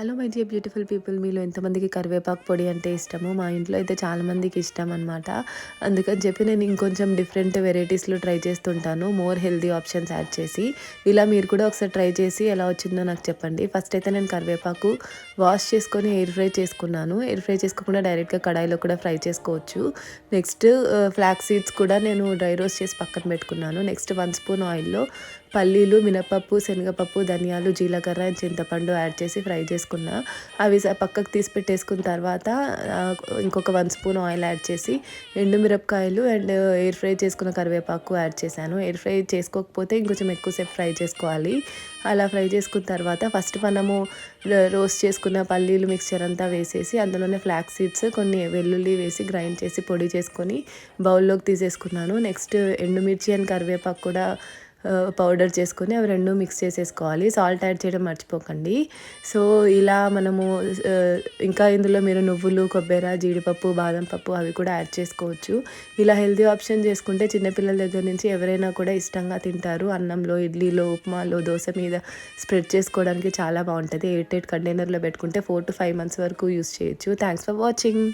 Hello my dear beautiful people మీలో ఎంతమందికి కరివేపాకు పొడి అంటే ఇష్టమో మా ఇంట్లో అయితే చాలామందికి ఇష్టం అనమాట అందుకని చెప్పి నేను ఇంకొంచెం డిఫరెంట్ వెరైటీస్లో ట్రై చేస్తుంటాను. మోర్ హెల్దీ ఆప్షన్స్ యాడ్ చేసి. ఇలా మీరు కూడా ఒకసారి ట్రై చేసి ఎలా వచ్చిందో నాకు చెప్పండి. ఫస్ట్ అయితే నేను కరివేపాకు వాష్ చేసుకొని ఎయిర్ ఫ్రై చేసుకున్నాను. ఎయిర్ ఫ్రై చేసుకోకుండా డైరెక్ట్గా కడాయిలో కూడా ఫ్రై చేసుకోవచ్చు. నెక్స్ట్ ఫ్లాక్ సీడ్స్ కూడా నేను డ్రై రోస్ట్ చేసి పక్కన పెట్టుకున్నాను. నెక్స్ట్ వన్ స్పూన్ ఆయిల్లో పల్లీలు మినపప్పు శనగపప్పు ధనియాలు జీలకర్ర చింతపండు యాడ్ చేసి ఫ్రై చేసుకున్నా. అవి పక్కకు తీసి పెట్టేసుకున్న తర్వాత ఇంకొక వన్ స్పూన్ ఆయిల్ యాడ్ చేసి ఎండుమిరపకాయలు అండ్ ఎయిర్ ఫ్రై చేసుకున్న కరివేపాకు యాడ్ చేశాను. ఎయిర్ ఫ్రై చేసుకోకపోతే ఇంకొంచెం ఎక్కువసేపు ఫ్రై చేసుకోవాలి. అలా ఫ్రై చేసుకున్న తర్వాత ఫస్ట్ మనము రోస్ట్ చేసుకున్న పల్లీలు మిక్చర్ అంతా వేసేసి అందులోనే ఫ్లాక్ సీడ్స్ కొన్ని వెల్లుల్లి వేసి గ్రైండ్ చేసి పొడి చేసుకొని బౌల్లోకి తీసేసుకున్నాను. నెక్స్ట్ ఎండుమిర్చి అండ్ కరివేపాకు కూడా పౌడర్ చేసుకొని అవి రెండు మిక్స్ చేసేసుకోవాలి. సాల్ట్ యాడ్ చేయడం మర్చిపోకండి. సో ఇలా మనము ఇంకా ఇందులో మీరు నువ్వులు కొబ్బరి జీడిపప్పు బాదం పప్పు అవి కూడా యాడ్ చేసుకోవచ్చు. ఇలా హెల్తీ ఆప్షన్ చేసుకుంటే చిన్నపిల్లల దగ్గర నుంచి ఎవరైనా కూడా ఇష్టంగా తింటారు. అన్నంలో ఇడ్లీలో ఉప్మాలో దోశ మీద స్ప్రెడ్ చేసుకోవడానికి చాలా బాగుంటుంది. ఎయిట్ ఎయిట్ కంటైనర్లో పెట్టుకుంటే ఫోర్ టు ఫైవ్ మంత్స్ వరకు యూస్ చేయొచ్చు. Thanks for watching.